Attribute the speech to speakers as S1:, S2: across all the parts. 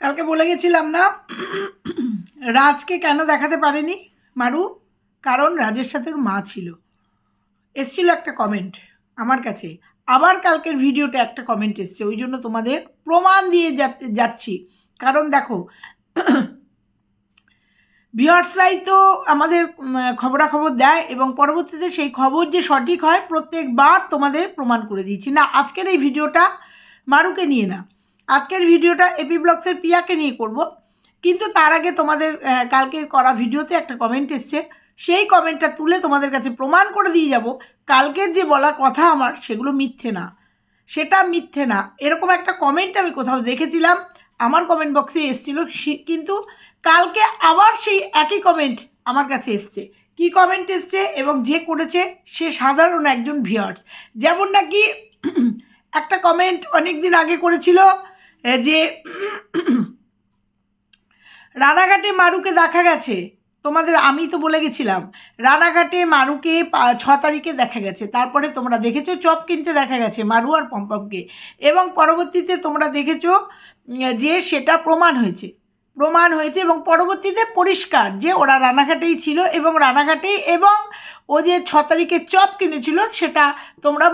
S1: কালকে বলে গেছিলাম না, রাজকে কেন দেখাতে পারেনি মারু? কারণ রাজের সাথে ওর মা ছিল। এসছিল একটা কমেন্ট আমার কাছে। আবার কালকের ভিডিওতে একটা কমেন্ট এসছে, ওই জন্য তোমাদের প্রমাণ দিয়ে যাচ্ছি। কারণ দেখো ভিওয়ার্সরাই তো আমাদের খবরাখবর দেয় এবং পরবর্তীতে সেই খবর যে সঠিক হয়, প্রত্যেকবার তোমাদের প্রমাণ করে দিয়েছি। না, আজকের এই ভিডিওটা মারুকে নিয়ে না। আজকের ভিডিওটা এপি ব্লগসের পিয়াকে নিয়ে করব। কিন্তু তার আগে তোমাদের কালকের করা ভিডিওতে একটা কমেন্ট এসছে। সেই কমেন্টটা তুলে তোমাদের কাছে প্রমাণ করে দিয়ে যাব, কালকের যে বলা কথা আমার সেগুলো মিথ্যে না। সেটা মিথ্যে না। এরকম একটা কমেন্ট আমি কোথাও দেখেছিলাম, আমার কমেন্ট বক্সে এসেছিল। কিন্তু কালকে আবার সেই একই কমেন্ট আমার কাছে এসছে। কি কমেন্ট এসছে এবং যে করেছে, সে সাধারণ একজন ভিউয়ার্স যেমন নাকি একটা কমেন্ট অনেক দিন আগে করেছিল যে, রানাঘাটে মারুকে দেখা গেছে। তোমাদের আমি তো বলে গেছিলাম, রানাঘাটে মারুকে ছ তারিখে দেখা গেছে। তারপরে তোমরা দেখেছ চপ কিনতে দেখা গেছে মারু আর পম্পমকে। এবং পরবর্তীতে তোমরা দেখেছ যে সেটা প্রমাণ হয়েছে। প্রমাণ হয়েছে এবং পরবর্তীতে পরিষ্কার যে ওরা রানাঘাটেই ছিল এবং রানাঘাটেই এবং ও যে ছ তারিখে চপ কিনেছিল সেটা তোমরা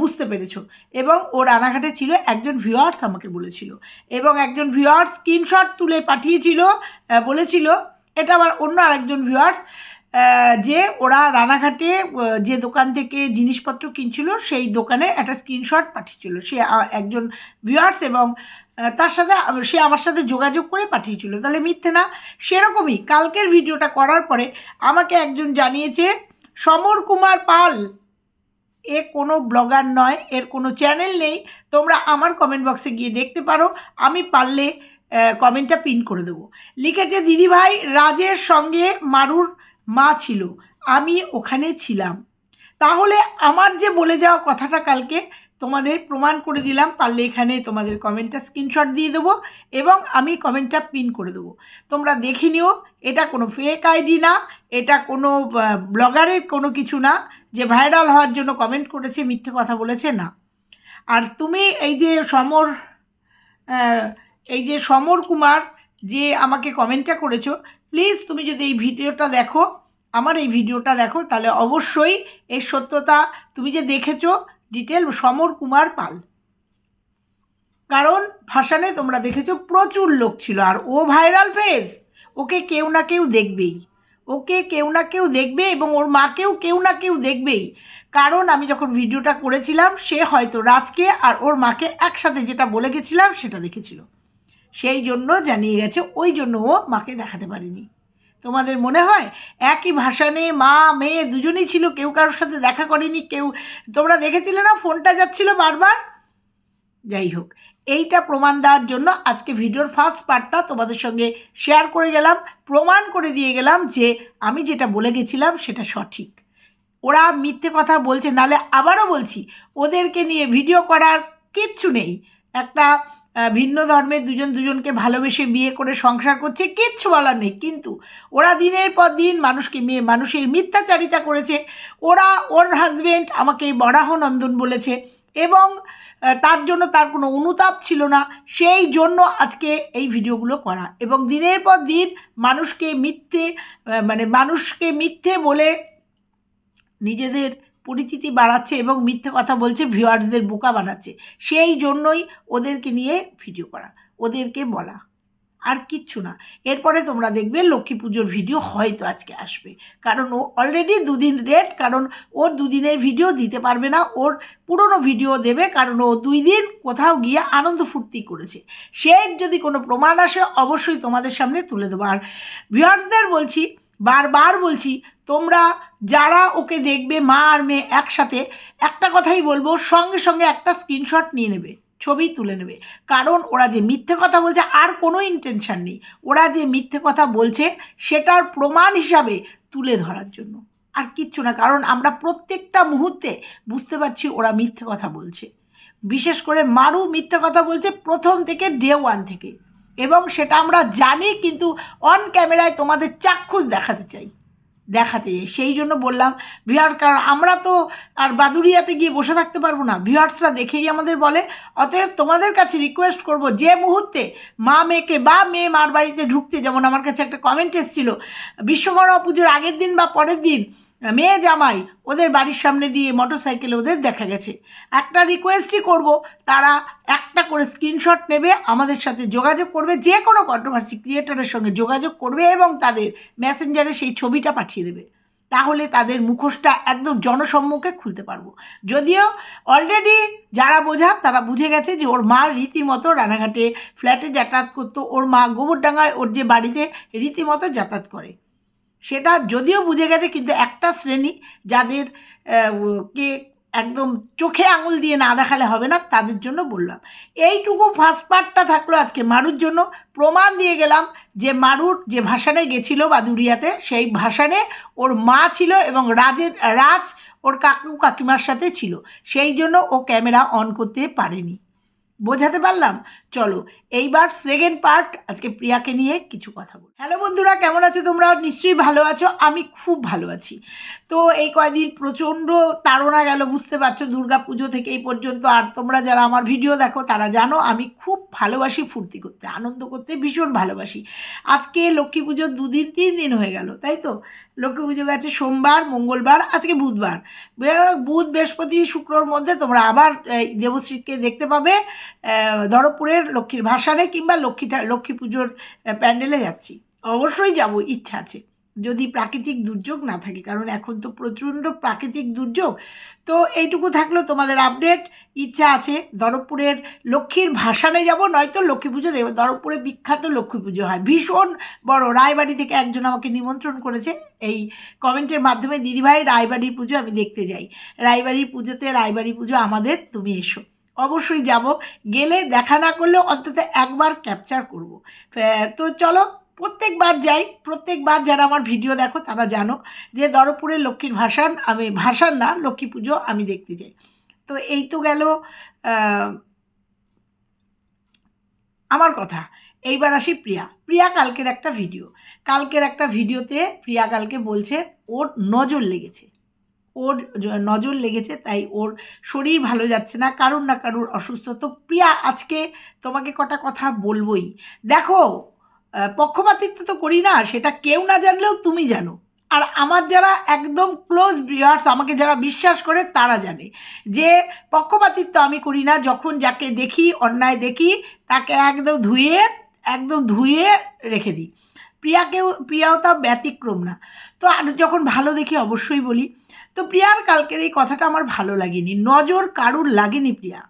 S1: বুঝতে পেরেছ। এবং ও রানাঘাটে ছিল, একজন ভিওয়ার্স আমাকে বলেছিল। এবং একজন ভিওয়ার্স স্ক্রিনশট তুলে পাঠিয়েছিল বলেছিল, এটা আবার অন্য আরেকজন ভিউয়ার্স যে ওরা রানাঘাটে যে দোকান থেকে জিনিসপত্র কিনছিল, সেই দোকানে একটা স্ক্রিনশট পাঠিয়েছিল। সে একজন ভিউয়ার্স এবং তার সাথে সে আমার সাথে যোগাযোগ করে পাঠিয়েছিল। তাহলে মিথ্যে না, সেরকমই কালকের ভিডিওটা করার পরে আমাকে একজন জানিয়েছে, সমর কুমার পাল, এ কোনো ব্লগার নয়, এর কোনো চ্যানেল নেই, তোমরা আমার কমেন্ট বক্সে গিয়ে দেখতে পারো, আমি পারলে কমেন্টটা পিন করে দেবো। লিখেছে দিদিভাই রাজের সঙ্গে মারুর মা ছিল, আমি ওখানে ছিলাম। তাহলে আমার যে বলে যাওয়া কথাটা কালকে তোমাদের প্রমাণ করে দিলাম পারলে এখানে তোমাদের কমেন্টটা স্ক্রিনশট দিয়ে দেবো এবং আমি কমেন্টটা পিন করে দেবো। তোমরা দেখে নিও, এটা কোনো ফেক আইডি না, এটা কোনো ব্লগারের কোনো কিছু না, যে ভাইরাল হওয়ার জন্য কমেন্ট করেছে, মিথ্যে কথা বলেছে না। আর তুমি এই যে সমর এই যে সমর কুমার যে আমাকে কমেন্টটা করেছ প্লিজ তুমি যদি এই ভিডিওটা দেখো, আমার এই ভিডিওটা দেখো, তাহলে অবশ্যই এর সত্যতা তুমি যে দেখেছ ডিটেল সমর কুমার পাল। কারণ ভাসানে তোমরা দেখেছ প্রচুর লোক ছিল, আর ও ভাইরাল ফেস ওকে কেউ না কেউ দেখবেই। ওকে কেউ না কেউ দেখবে এবং ওর মাকেও কেউ না কেউ দেখবেই। কারণ আমি যখন ভিডিওটা করেছিলাম, সে হয়তো রাজকে আর ওর মাকে একসাথে যেটা বলে গেছিলাম, সেটা দেখেছিল। সেই জন্য জানিয়ে গেছে, ওই জন্য ও মাকে দেখাতে পারেনি। তোমাদের মনে হয়? একই ভাষা ভাষানে মা, মেয়ে দুজনেই ছিল, কেউ কারোর সাথে দেখা করেনি, কেউ, তোমরা দেখেছিলে না? ফোনটা যাচ্ছিল বারবার? যাই হোক, এইটা প্রমাণ দেওয়ার জন্য আজকে ভিডিওর ফার্স্ট পার্টটা তোমাদের সঙ্গে শেয়ার করে গেলাম, প্রমাণ করে দিয়ে গেলাম যে আমি যেটা বলে গেছিলাম সেটা সঠিক। ওরা মিথ্যে কথা বলছে, নালে আবারও বলছি, ওদেরকে নিয়ে ভিডিও করার কিচ্ছু নেই। একটা ভিন্ন ধর্মের দুজন দুজনকে ভালোবেসে বিয়ে করে সংসার করছে, কিচ্ছু বলার নেই। কিন্তু ওরা দিনের পর দিন মানুষকে মেয়ে, মানুষের মিথ্যাচারিতা করেছে। ওরা ওর হাজবেন্ড আমাকে বরাহ নন্দন বলেছে এবং তার জন্য তার কোনো অনুতাপ ছিল না। সেই জন্য আজকে এই ভিডিওগুলো করা। এবং দিনের পর দিন মানুষকে মিথ্যে মানে মানুষকে মিথ্যে বলে নিজেদের পরিচিতি বাড়াচ্ছে এবং মিথ্যে কথা বলছে ভিউয়ার্সদের বোকা বানাচ্ছে। সেই জন্যই ওদেরকে নিয়ে ভিডিও করা, ওদেরকে বলা। আর কিচ্ছু না। এরপরে তোমরা দেখবে লক্ষ্মী পুজোর ভিডিও হয়তো আজকে আসবে। কারণ ও অলরেডি দুদিন রেট কারণ ওর দুদিনের ভিডিও দিতে পারবে না, ওর পুরনো ভিডিও দেবে, কারণ ও দুই দিন কোথাও গিয়ে আনন্দ ফুর্তি করেছে। সে যদি কোনো প্রমাণ আসে, অবশ্যই তোমাদের সামনে তুলে দেবো। আর ভিউয়ার্সদের বলছি বারবার বলছি, তোমরা যারা ওকে দেখবে, মা আর মেয়ে একসাথে, একটা কথাই বলব, সঙ্গে সঙ্গে একটা স্ক্রিনশট নিয়ে নেবে, ছবি তুলে নেবে। কারণ ওরা যে মিথ্যে কথা বলছে, আর কোনো ইন্টেনশন নেই। ওরা যে মিথ্যে কথা বলছে, সেটার প্রমাণ হিসাবে তুলে ধরার জন্য। আর কিচ্ছু না, কারণ আমরা প্রত্যেকটা মুহূর্তে বুঝতে পারছি ওরা মিথ্যে কথা বলছে। বিশেষ করে মারু মিথ্যে কথা বলছে প্রথম থেকে ডে ওয়ান থেকে। এবং সেটা আমরা জানি, কিন্তু অন ক্যামেরায় তোমাদের চাক্ষুষ দেখাতে চাই। দেখাতে চাই। সেই জন্য বললাম ভিউয়ার কারণ আমরা তো আর বাদুরিয়াতে গিয়ে বসে থাকতে পারব না। ভিউয়ার্সরা দেখেই আমাদের বলে, অতএব তোমাদের কাছে রিকোয়েস্ট করব যে মুহূর্তে মা মেয়েকে বা মেয়ে মার বাড়িতে ঢুকতে, যেমন আমার কাছে একটা কমেন্ট এসেছিল, বিশ্বকর্মা পুজোর আগের দিন বা পরের দিন মেয়ে জামাই, ওদের বাড়ির সামনে দিয়ে মোটর সাইকেলে ওদের দেখা গেছে। একটা রিকোয়েস্টই করব, তারা একটা করে স্ক্রিনশট নেবে, আমাদের সাথে যোগাযোগ করবে, যে কোনো কন্ট্রোভার্সি ক্রিয়েটারের সঙ্গে যোগাযোগ করবে এবং তাদের মেসেঞ্জারে সেই ছবিটা পাঠিয়ে দেবে। তাহলে তাদের মুখোশটা একদম জনসম্মুখে খুলতে পারব। যদিও অলরেডি যারা বোঝা তারা বুঝে গেছে যে ওর মা রীতিমতো রানাঘাটে ফ্ল্যাটে যাতায়াত করতো, ওর মা গোবরডাঙ্গায় ওর যে বাড়িতে রীতিমতো যাতায়াত করে। সেটা যদিও বুঝে গেছে, কিন্তু একটা শ্রেণি যাদের কে একদম চোখে আঙুল দিয়ে না দেখালে হবে না, তাদের জন্য বললাম। এইটুকু ফার্স্ট পার্টটা থাকল আজকে মারুর জন্য। প্রমাণ দিয়ে গেলাম যে মারুর যে ভাসানে গেছিল বাদুরিয়াতে সেই ভাসানে ওর মা ছিল এবং রাজের রাজ ওর কাকু কাকিমার সাথে ছিল। সেই জন্য ও ক্যামেরা অন করতে পারেনি। বোঝাতে পারলাম? চলো, এইবার সেকেন্ড পার্ট আজকে প্রিয়াকে নিয়ে কিছু কথা বল। হ্যালো বন্ধুরা, কেমন আছো তোমরা? নিশ্চয়ই ভালো আছো। আমি খুব ভালো আছি। তো এই কয়দিন প্রচণ্ড তাড়না গেল, বুঝতে পারছ? দুর্গা পুজো থেকে এই পর্যন্ত। আর তোমরা যারা আমার ভিডিও দেখো, তারা জানো, আমি খুব ভালোবাসি ফুর্তি করতে। আনন্দ করতে ভীষণ ভালোবাসি। আজকে লক্ষ্মী পুজোর দুদিন, তিন দিন হয়ে গেল, তাই তো? লক্ষ্মী পুজো গেছে সোমবার, মঙ্গলবার, আজকে বুধবার। বুধ, বৃহস্পতি, শুক্রর মধ্যে তোমরা আবার দেবশ্রীকে দেখতে পাবে দরবপুরের লক্ষ্মীর ভাসানে কিংবা লক্ষ্মীটা, লক্ষ্মী পুজোর প্যান্ডেলে যাচ্ছি। অবশ্যই যাব, ইচ্ছা আছে। যদি প্রাকৃতিক দুর্যোগ না থাকে, কারণ এখন তো প্রচণ্ড প্রাকৃতিক দুর্যোগ। তো এইটুকু থাকল তোমাদের আপডেট। ইচ্ছা আছে, দরবপুরের লক্ষ্মীর ভাসানে যাব, নয়তো লক্ষ্মী পুজো দেব। দরবপুরে বিখ্যাত লক্ষ্মী পুজো হয়। ভীষণ বড়, রায়বাড়ি থেকে একজন আমাকে নিমন্ত্রণ করেছে। এই কমেন্টের মাধ্যমে, দিদিভাই, রায়বাড়ির পুজো আমি দেখতে যাই। রায়বাড়ির পুজোতে রায়বাড়ি পুজো আমাদের, তুমি এসো। অবশ্যই যাব। গেলে দেখা না করলেও অন্তত একবার ক্যাপচার করব। তো চলো প্রত্যেকবার যাই। প্রত্যেকবার যারা আমার ভিডিও দেখো, তারা জানো যে দরপুরের লক্ষ্মীর ভাসান, আমি ভাসান না, লক্ষ্মী পুজো আমি দেখতে যাই। তো এই তো গেল আমার কথা। এইবার আসি প্রিয়া। প্রিয়া কালকের একটা ভিডিও কালকের একটা ভিডিওতে প্রিয়া কালকে বলছে, ওর নজর লেগেছে। ওর নজর লেগেছে, তাই ওর শরীর ভালো যাচ্ছে না। কারুর না কারুর অসুস্থ। তো প্রিয়া, আজকে তোমাকে কটা কথা বলবোই। দেখো পক্ষপাতিত্ব তো করি না, সেটা কেউ না জানলেও তুমি জানো। আর আমার যারা একদম ক্লোজ ভিউয়ার্স আমাকে যারা বিশ্বাস করে, তারা জানে যে পক্ষপাতিত্ব আমি করি না। যখন যাকে দেখি, অন্যায় দেখি, তাকে একদম ধুয়ে একদম ধুয়ে রেখে দিই। প্রিয়াকেও, প্রিয়াও তা ব্যতিক্রম না। তো আর যখন ভালো দেখি, অবশ্যই বলি। তো প্রিয়ার কালকের এই কথাটা আমার ভালো লাগেনি। নজর কারুর লাগেনি প্রিয়া।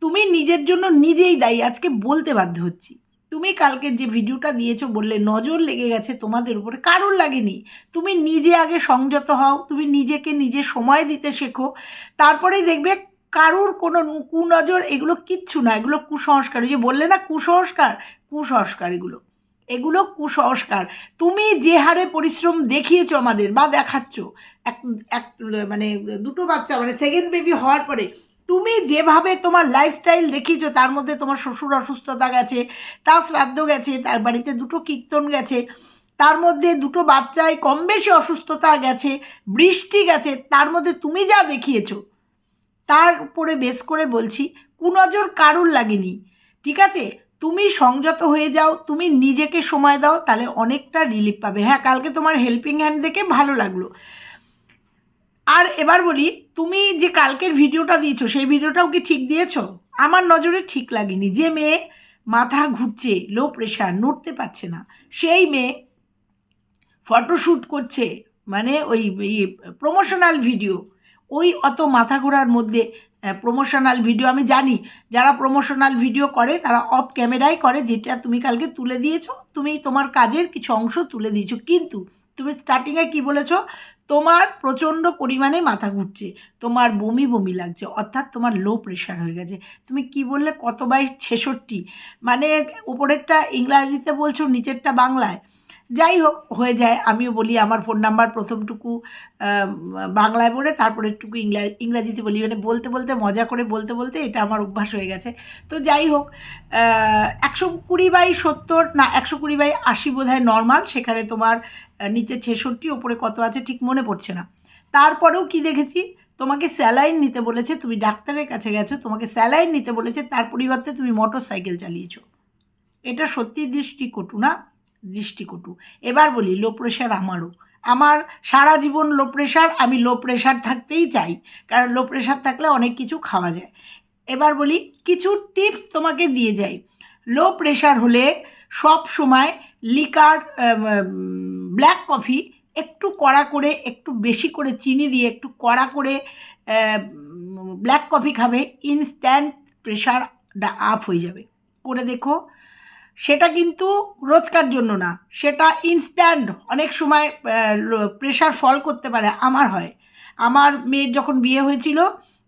S1: তুমি নিজের জন্য নিজেই দায়ী, আজকে বলতে বাধ্য হচ্ছি। তুমি কালকে যে ভিডিওটা দিয়েছ বললে, নজর লেগে গেছে তোমাদের উপরে, কারুর লাগেনি। তুমি নিজে আগে সংযত হও, তুমি নিজেকে নিজে সময় দিতে শেখো, তারপরেই দেখবে কারুর কোনো কুনজর এগুলো কিচ্ছু না, এগুলো কুসংস্কার। ওই যে বললে না, কুসংস্কার কুসংস্কার এগুলো। এগুলো কুসংস্কার। তুমি যে হারে পরিশ্রম দেখিয়েছো আমাদের বা দেখাচ্ছ, এক এক মানে দুটো বাচ্চা মানে সেকেন্ড বেবি হওয়ার পরে, তুমি যেভাবে তোমার লাইফস্টাইল দেখিয়েছো, তার মধ্যে তোমার শ্বশুর অসুস্থতা গেছে, তার শ্রাদ্ধ গেছে, তার বাড়িতে দুটো কীর্তন গেছে, তার মধ্যে দুটো বাচ্চায় কম বেশি অসুস্থতা গেছে, বৃষ্টি গেছে, তার মধ্যে তুমি যা দেখিয়েছো, তার উপরে বেস করে বলছি, কুনজর কারুর লাগেনি। ঠিক আছে? তুমি সংযত হয়ে যাও, তুমি নিজেকে সময় দাও, তাহলে অনেকটা রিলিফ পাবে। হ্যাঁ কালকে তোমার হেল্পিং হ্যান্ড দেখে ভালো লাগল। আর এবার বলি, তুমি যে কালকের ভিডিওটা দিয়েছ, সেই ভিডিওটাও কি ঠিক দিয়েছ? আমার নজরে ঠিক লাগেনি। যে মেয়ে মাথা ঘুরছে লো প্রেশার নড়তে পারছে না, সেই মেয়ে ফটোশ্যুট করছে মানে ওই প্রমোশনাল ভিডিও ওই অত মাথা ঘোরার মধ্যে প্রমোশনাল ভিডিও আমি জানি। যারা প্রমোশনাল ভিডিও করে, তারা অফ ক্যামেরাই করে, যেটা তুমি কালকে তুলে দিয়েছ, তুমি তোমার কাজের কিছু অংশ তুলে দিয়েছ। কিন্তু তুমি স্টার্টিংয়ে কি বলেছ? তোমার প্রচণ্ড পরিমাণে মাথা ঘুরছে, তোমার বমি বমি লাগছে, অর্থাৎ তোমার লো প্রেশার হয়ে গেছে। তুমি কি বললে? কত বাই ছেষট্টি? মানে উপরেরটা ইংরাজিতে বলছো, নিচেরটা বাংলায়। যাই হোক হয়ে যায়। আমিও বলি, আমার ফোন নাম্বার প্রথমটুকু বাংলায় বলে তারপরে একটুকু ইংলা, ইংরাজিতে বলি। মানে বলতে বলতে, মজা করে বলতে বলতে এটা আমার অভ্যাস হয়ে গেছে। তো যাই হোক একশো কুড়ি বাই সত্তর, না, একশো কুড়ি বাই আশি বোধ হয় নর্মাল সেখানে তোমার নিচে ছেষট্টি, ওপরে কত আছে ঠিক মনে পড়ছে না। তারপরেও কি দেখেছি? তোমাকে স্যালাইন নিতে বলেছে, তুমি ডাক্তারের কাছে গেছো, তোমাকে স্যালাইন নিতে বলেছে, তার পরিবর্তে তুমি মোটর সাইকেল চালিয়েছো। এটা সত্যি দৃষ্টিকটু না? দৃষ্টিকটু। এবার বলি লো প্রেশার আমারও। আমার সারা জীবন লো প্রেশার আমি লো প্রেশার থাকতেই চাই। কারণ লো প্রেশার থাকলে অনেক কিছু খাওয়া যায়। এবার বলি, কিছু টিপস তোমাকে দিয়ে যাই। লো প্রেশার হলে সব সময় লিকার ব্ল্যাক কফি একটু কড়া করে, একটু বেশি করে চিনি দিয়ে একটু কড়া করে ব্ল্যাক কফি খাবে ইনস্ট্যান্ট প্রেশার আপ হয়ে যাবে। করে দেখো সেটা কিন্তু রোজকার জন্য না। সেটা ইনস্ট্যান্ট অনেক সময় প্রেশার ফল করতে পারে, আমার হয়। আমার মেয়ের যখন বিয়ে হয়েছিল,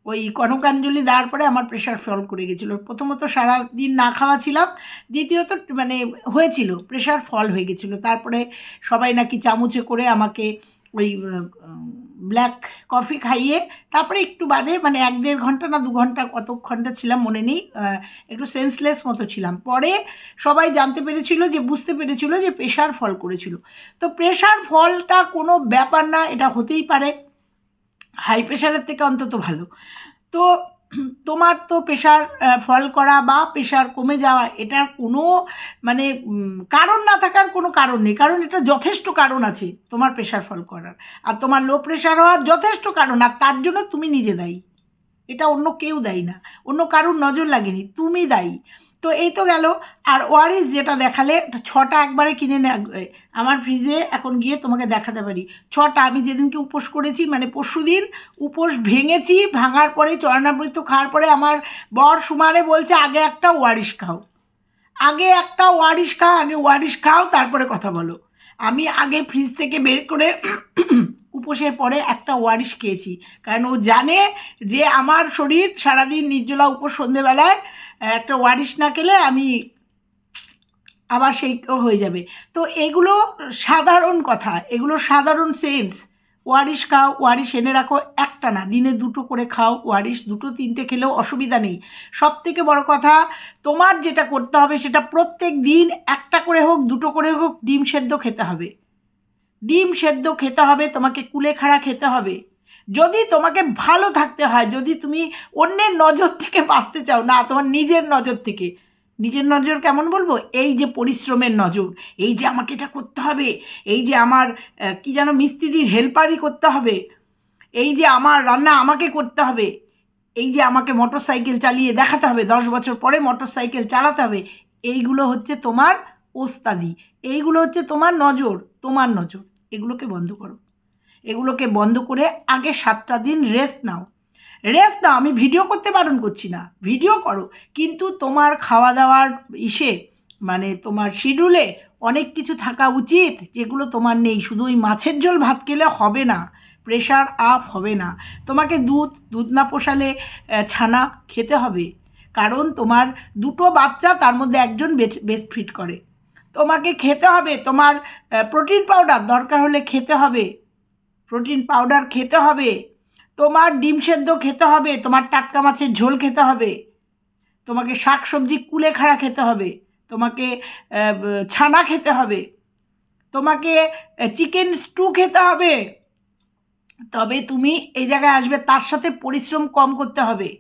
S1: ওই কনকাঞ্জলি দেওয়ার পরে আমার প্রেশার ফল করে গেছিল। প্রথমত সারা দিন না খাওয়া ছিলাম, দ্বিতীয়ত মানে হয়েছিল প্রেশার ফল হয়ে গেছিল। তারপরে সবাই নাকি চামচে করে আমাকে ওই ব্ল্যাক কফি খাইয়ে তারপরে একটু বাদে মানে এক দেড় ঘণ্টা না দু ঘণ্টা কত ঘণ্টা ছিলাম মনে নেই একটু সেন্সলেস মতো ছিলাম। পরে সবাই জানতে পেরেছিল যে, বুঝতে পেরেছিল যে প্রেশার ফল করেছিল। তো প্রেশার ফলটা কোনো ব্যাপার না, এটা হতেই পারে। হাই প্রেশারের থেকে অন্তত ভালো। তো তোমার তো প্রেশার ফল করা বা প্রেশার কমে যাওয়া, এটার কোনো মানে কারণ না থাকার কোনো কারণ নেই, কারণ এটা যথেষ্ট কারণ আছে তোমার প্রেশার ফল করার। আর তোমার লো প্রেশার হওয়ার যথেষ্ট কারণ, আর তার জন্য তুমি নিজে দায়ী। এটা অন্য কেউ দায়ী না, অন্য কারোর নজর লাগেনি, তুমি দায়ী। তো এই তো গেল। আর ওয়ারিস যেটা দেখালে, ছটা একবারে কিনে আমার ফ্রিজে এখন গিয়ে তোমাকে দেখাতে পারি। ছটা, আমি যেদিনকে উপোস করেছি মানে পরশু দিন উপোস ভেঙেছি, ভাঙার পরে চরণাবৃত্ত খাওয়ার পরে আমার বর সুমারে বলছে, আগে একটা ওয়ারিস খাও। আগে একটা ওয়ারিস খাও, আগে ওয়ারিস খাও, তারপরে কথা বলো। আমি আগে ফ্রিজ থেকে বের করে উপোসের পরে একটা ওয়ারিশ খেয়েছি। কারণ ও জানে যে আমার শরীর সারাদিন নির্জলা উপোস সন্ধেবেলায় একটা ওয়ারিশ না খেলে আমি আবার সেই হয়ে যাবে। তো এগুলো সাধারণ কথা, এগুলো সাধারণ সেন্স ওয়ারিশ খাও, ওয়ারিশ এনে রাখো, একটা না, দিনে দুটো করে খাও, ওয়ারিশ দুটো, তিনটে খেলেও অসুবিধা নেই। সব থেকে বড় কথা, তোমার যেটা করতে হবে সেটা প্রত্যেক দিন একটা করে হোক, দুটো করে হোক, ডিম সেদ্ধ খেতে হবে। ডিম সেদ্ধ খেতে হবে, তোমাকে কুলেখাড়া খেতে হবে। যদি তোমাকে ভালো থাকতে হয়, যদি তুমি অন্যের নজর থেকে বাঁচতে চাও, না, তোমার নিজের নজর থেকে নিজের নজর কেমন বলব? এই যে পরিশ্রমের নজর, এই যে আমাকে এটা করতে হবে, এই যে আমার কি যেন মিস্ত্রির হেল্পারই করতে হবে, এই যে আমার রান্না আমাকে করতে হবে, এই যে আমাকে মোটর সাইকেল চালিয়ে দেখাতে হবে, দশ বছর পরে মোটর সাইকেল চালাতে হবে, এইগুলো হচ্ছে তোমার ওস্তাদি, এইগুলো হচ্ছে তোমার নজর তোমার নজর, এগুলোকে বন্ধ করো। এগুলোকে বন্ধ করে আগে সাতটা দিন রেস্ট নাও। রেস্ট নাও আমি ভিডিও করতে বারণ করছি না, ভিডিও করো। কিন্তু তোমার খাওয়া দাওয়ার ইসে মানে তোমার শিডিউলে অনেক কিছু থাকা উচিত যেগুলো তোমার নেই। শুধু ওই মাছের ঝোল ভাত খেলে হবে না প্রেশার আপ হবে না। তোমাকে দুধ দুধ না পোষালে ছানা খেতে হবে। কারণ তোমার দুটো বাচ্চা, তার মধ্যে একজন বেস্ট ফিট করে। তোমাকে খেতে হবে, তোমার প্রোটিন পাউডার দরকার হলে খেতে হবে। প্রোটিন পাউডার খেতে হবে। তোমার ডিম সেদ্ধ খেতে হবে, তোমার টাটকা মাছের ঝোল খেতে হবে, তোমাকে শাক সবজি কুলেখাড়া খেতে হবে, তোমাকে ছানা খেতে হবে, তোমাকে চিকেন স্টু খেতে হবে, তবে তুমি এই জায়গায় আসবে, তার সাথে পরিশ্রম কম করতে হবে।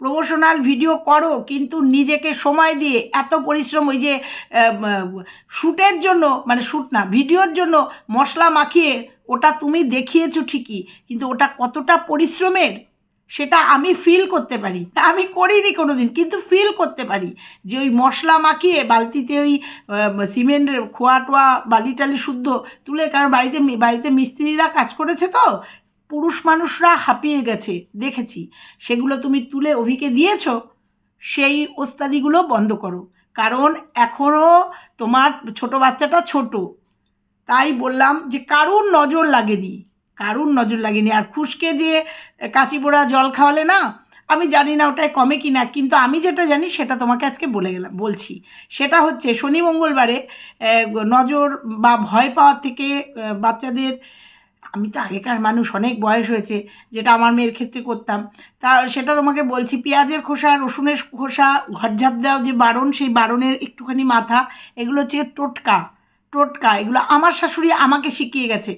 S1: প্রমোশনাল ভিডিও করো, কিন্তু নিজেকে সময় দিয়ে এত পরিশ্রম, ওই যে শ্যুটের জন্য মানে শ্যুট না, ভিডিওর জন্য মশলা মাখিয়ে ওটা তুমি দেখিয়েছো ঠিকই, কিন্তু ওটা কতটা পরিশ্রমের, সেটা আমি ফিল করতে পারি। আমি করিনি কোনো দিন কিন্তু ফিল করতে পারি। যে ওই মশলা মাখিয়ে বালতিতে ওই সিমেন্ট, খোয়া টোয়া, বালি টালি শুদ্ধ তুলে, কারণ বাড়িতে বাড়িতে মিস্ত্রিরা কাজ করেছে তো, পুরুষ মানুষরা হাঁপিয়ে গেছে, দেখেছি। সেগুলো তুমি তুলে অভিকে দিয়েছ, সেই ওস্তাদিগুলো বন্ধ করো। কারণ এখনও তোমার ছোট বাচ্চাটা ছোট। তাই বললাম যে কারুর নজর লাগেনি, কারুর নজর লাগেনি। আর খুশকে যে কাঁচি পোড়া জল খাওয়ালে না, আমি জানি না ওটায় কমে কি না কিন্তু আমি যেটা জানি সেটা তোমাকে আজকে বলে গেলাম, বলছি। সেটা হচ্ছে শনি মঙ্গলবারে নজর বা ভয় পাওয়ার থেকে বাচ্চাদের, আমি তো আগেকার মানুষ, অনেক বয়স হয়েছে, যেটা আমার মেয়ের ক্ষেত্রে করতাম, তা সেটা তোমাকে বলছি, পেঁয়াজের খোসা, রসুনের খোসা ঘরঝাপ দেওয়া যে বারণ, সেই বারণের একটুখানি মাথা, এগুলো হচ্ছে টোটকা। টোটকা, এগুলো আমার শাশুড়ি আমাকে শিখিয়ে গেছে।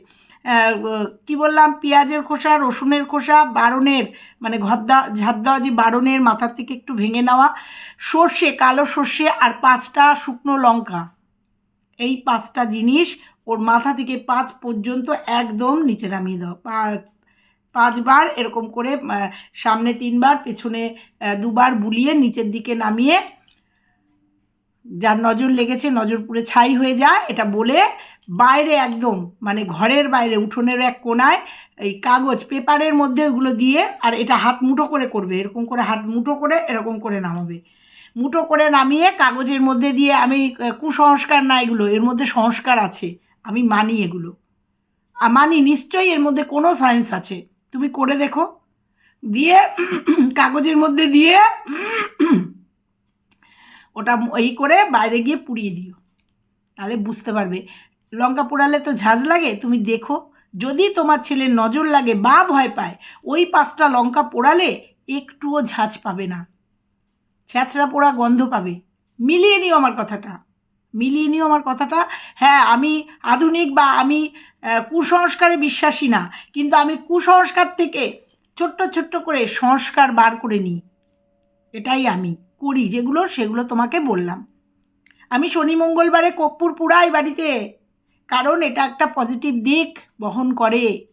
S1: কি বললাম? পেঁয়াজের খোসা, রসুনের খোসা বারণের মানে ঘরদা ঝাড় দেওয়া যে বারণের মাথার থেকে একটু ভেঙে নেওয়া, সর্ষে, কালো সর্ষে আর পাঁচটা শুকনো লঙ্কা। এই পাঁচটা জিনিস ওর মাথা থেকে পাঁচ পর্যন্ত একদম নিচে নামিয়ে দাও। পাঁচ পাঁচবার এরকম করে সামনে তিনবার, পেছনে দুবার বুলিয়ে নিচের দিকে নামিয়ে যার নজর লেগেছে, নজর পুরে ছাই হয়ে যায়, এটা বলে বাইরে একদম মানে ঘরের বাইরে, উঠোনের এক কোনায় এই কাগজ, পেপারের মধ্যে ওগুলো দিয়ে, আর এটা হাত মুঠো করে করবে, এরকম করে হাত মুঠো করে, এরকম করে নামাবে। মুঠো করে নামিয়ে কাগজের মধ্যে দিয়ে আমি কুসংস্কার না এগুলো, এর মধ্যে সংস্কার আছে, আমি মানি এগুলো। মানি নিশ্চয়ই এর মধ্যে কোনো সায়েন্স আছে, তুমি করে দেখো। দিয়ে, কাগজের মধ্যে দিয়ে ওটা এই করে বাইরে গিয়ে পুড়িয়ে দিও। তাহলে বুঝতে পারবে। লঙ্কা পোড়ালে তো ঝাঁজ লাগে, তুমি দেখো। যদি তোমার ছেলের নজর লাগে, বা ভয় পায়, ওই পাঁচটা লঙ্কা পোড়ালে একটুও ঝাঁজ পাবে না। ছ্যাঁচড়া পোড়া গন্ধ পাবে। মিলিয়ে নিও আমার কথাটা। মিলিয়ে নিও আমার কথাটা। হ্যাঁ আমি আধুনিক বা আমি কুসংস্কারে বিশ্বাসী না, কিন্তু আমি কুসংস্কার থেকে ছোট্ট ছোট্ট করে সংস্কার বার করে নিই। এটাই আমি। করি, যেগুলো সেগুলো তোমাকে বললাম। আমি শনি মঙ্গলবারে কর্পূর পুরাই বাড়িতে। কারণ এটা একটা পজিটিভ দিক বহন করে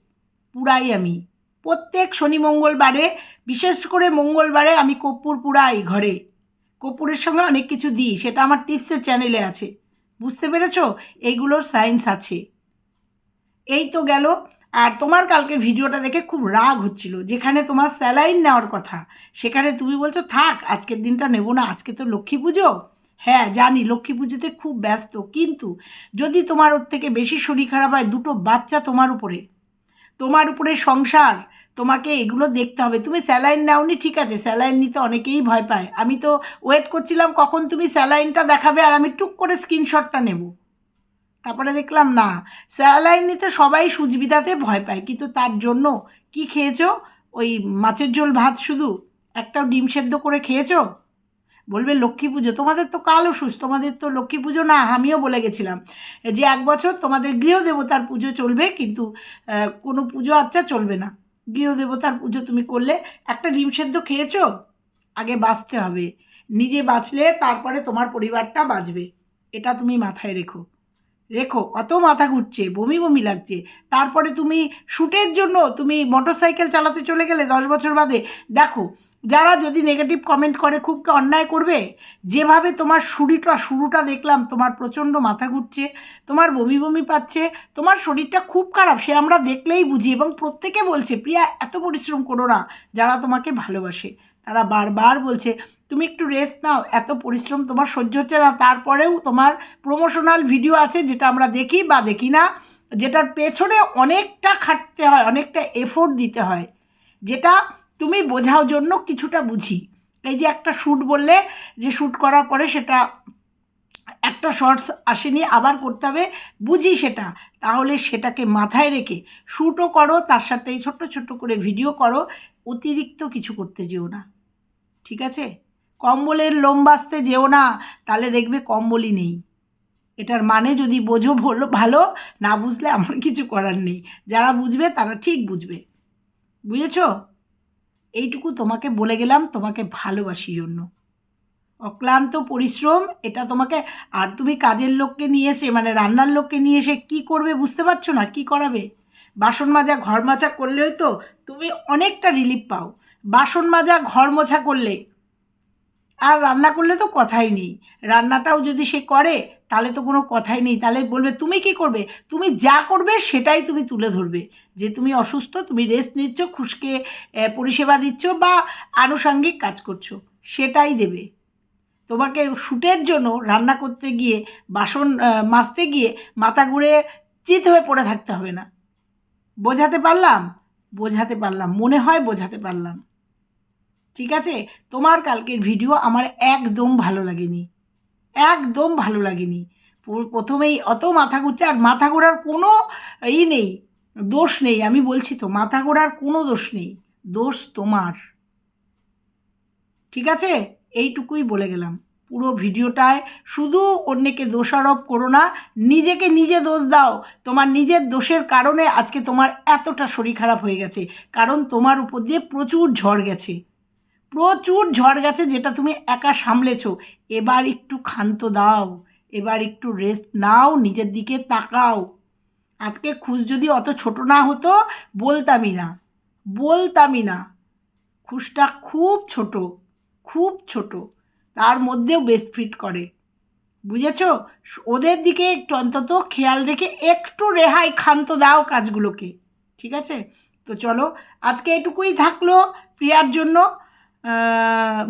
S1: পুরাই আমি। প্রত্যেক শনি মঙ্গলবারে, বিশেষ করে মঙ্গলবারে আমি কর্পূর পুরাই ঘরে। কর্পূরের সঙ্গে অনেক কিছু দিই, সেটা আমার টিপসের চ্যানেলে আছে। বুঝতে পেরেছ? এইগুলোর সায়েন্স আছে। এই তো গেল। আর তোমার কালকে ভিডিওটা দেখে খুব রাগ হচ্ছিল, যেখানে তোমার স্যালাইন নেওয়ার কথা। সেখানে তুমি বলছো, থাক, আজকের দিনটা নেব না, আজকে তো লক্ষ্মী পুজো? হ্যাঁ জানি, লক্ষ্মী পুজোতে খুব ব্যস্ত, কিন্তু যদি তোমার ওর থেকে বেশি শরীর খারাপ হয়, দুটো বাচ্চা তোমার উপরে। তোমার উপরে সংসার, তোমাকে এগুলো দেখতে হবে। তুমি স্যালাইন নাওনি, ঠিক আছে, স্যালাইন নিতে অনেকেই ভয় পায়। আমি তো ওয়েট করছিলাম কখন তুমি স্যালাইনটা দেখাবে, আর আমি টুক করে স্ক্রিনশটটা নেব। তারপরে দেখলাম না, স্যালাইন নিতে সবাই সুজবিদাতে ভয় পায়, কিন্তু তার জন্য কি খেয়েছো? ওই মাছের ঝোল ভাত শুধু? একটাও ডিম সেদ্ধ করে খেয়েছো? বলবে লক্ষ্মী পুজো, তোমাদের তো কাল ওষুধ তোমাদের তো লক্ষ্মী পুজো না, আমিও বলে গেছিলাম যে এক বছর তোমাদের গৃহদেবতার পুজো চলবে, কিন্তু কোনো পুজো আচ্ছা চলবে না। গৃহদেবতার পুজো তুমি করলে, একটা ডিম সেদ্ধ খেয়েছো? আগে বাঁচতে হবে, নিজে বাঁচলে তারপরে তোমার পরিবারটা বাঁচবে, এটা তুমি মাথায় রেখো। রেখো অত মাথা ঘুরছে, বমি বমি লাগছে। তারপরে তুমি শ্যুটের জন্য তুমি মোটরসাইকেল চালাতে চলে গেলে দশ বছর বাদে, দেখো, যারা যদি নেগেটিভ কমেন্ট করে, খুব অন্যায় করবে? যেভাবে তোমার শুরুটা শুরুটা দেখলাম, তোমার প্রচণ্ড মাথা ঘুরছে, তোমার বমি বমি পাচ্ছে, তোমার শরীরটা খুব খারাপ, সে আমরা দেখলেই বুঝি এবং প্রত্যেকে বলছে, প্রিয়া, এত পরিশ্রম করো না, যারা তোমাকে ভালোবাসে। তারা বারবার বলছে, তুমি একটু রেস্ট নাও, এত পরিশ্রম তোমার সহ্য হচ্ছে না। তারপরেও তোমার প্রমোশনাল ভিডিও আছে যেটা আমরা দেখি বা দেখি না, যেটার পেছনে অনেকটা খাটতে হয়, অনেকটা এফোর্ট দিতে হয়, যেটা তুমি বোঝাও জন্য কিছুটা বুঝি। এই যে একটা শ্যুট বললে, যে শ্যুট করার পরে সেটা একটা শর্টস আসেনি, আবার করতে হবে, বুঝি সেটা, তাহলে সেটাকে মাথায় রেখে শ্যুটও করো, তার সাথে ছোট্ট ছোট্ট করে ভিডিও করো, অতিরিক্ত কিছু করতে যেও না। ঠিক আছে? কম্বলের লোম বাঁচতে যেও না, তাহলে দেখবে কম্বলই নেই। এটার মানে যদি বোঝো বলো, ভালো, না বুঝলে আমার কিছু করার নেই। যারা বুঝবে তারা ঠিক বুঝবে। বুঝেছ? এইটুকু তোমাকে বলে গেলাম, তোমাকে ভালোবাসি জন্য। অক্লান্ত পরিশ্রম, এটা তোমাকে, আর তুমি কাজের লোককে নিয়ে এসে মানে রান্নার লোককে নিয়ে এসে কী করবে বুঝতে পারছ না? কি করাবে? বাসন মাজা, ঘর মাজা করলেই তো তুমি অনেকটা রিলিফ পাও। বাসন মাজা, ঘর মোছা করলে আর রান্না করলে তো কথাই নেই। রান্নাটাও যদি সে করে, তাহলে তো কোনো কথাই নেই। তাহলে বলবে, তুমি কি করবে? তুমি যা করবে, সেটাই তুমি তুলে ধরবে। যে তুমি অসুস্থ, তুমি রেস্ট নিচ্ছ, খুশকে পরিষেবা দিচ্ছ বা আনুষাঙ্গিক কাজ করছ, সেটাই দেবে। তোমাকে শ্যুটের জন্য রান্না করতে গিয়ে, বাসন মাজতে গিয়ে মাথা ঘুরে চিত হয়ে পড়ে থাকতে হবে না। বোঝাতে পারলাম? বোঝাতে পারলাম, মনে হয় বোঝাতে পারলাম। ঠিক আছে? তোমার কালকের ভিডিও আমার একদম ভালো লাগেনি। একদম ভালো লাগেনি। প্রথমেই অত মাথা ঘুরছে, আর মাথা ঘোরার কোনো ই নেই, দোষ নেই। আমি বলছি তো, মাথা ঘোরার কোনো দোষ নেই, দোষ তোমার। ঠিক আছে? এইটুকুই বলে গেলাম। পুরো ভিডিওটায় শুধু অন্যকে দোষারোপ করো না, নিজেকে নিজে দোষ দাও। তোমার নিজের দোষের কারণে আজকে তোমার এতটা শরীর খারাপ হয়ে গেছে, কারণ তোমার উপর দিয়ে প্রচুর ঝড় গেছে। প্রচুর ঝড় গেছে যেটা তুমি একা সামলেছ। এবার একটু ক্ষান্ত দাও, এবার একটু রেস্ট নাও, নিজের দিকে তাকাও। আজকে খুশ যদি অত ছোট না হতো, বলতামই না বলতামই না। খুশটা খুব ছোট খুব ছোট। তার মধ্যেও বেস্ট ফিট করে। বুঝেছ? ওদের দিকে একটু অন্তত খেয়াল রেখে একটু রেহাই ক্ষান্ত দাও কাজগুলোকে, ঠিক আছে? তো চলো, আজকে এটুকুই থাকল প্রিয়ার জন্য।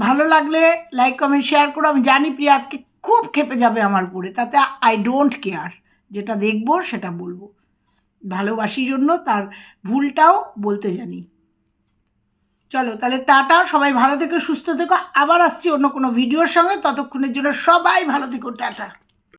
S1: ভালো লাগলে লাইক কমেন্ট শেয়ার করো। আমি জানি প্রিয়া আজকে খুব খেপে যাবে আমার উপরে, তাতে আই ডোন্ট কেয়ার যেটা দেখব সেটা বলব। ভালোবাসির জন্য তার ভুলটাও বলতে জানি। চলো, তাহলে টাটা, সবাই ভালো থেকে, সুস্থ থেকো, আবার আসছি অন্য কোনো ভিডিওর সঙ্গে, ততক্ষণের জন্য সবাই ভালো থেকো, টাটা।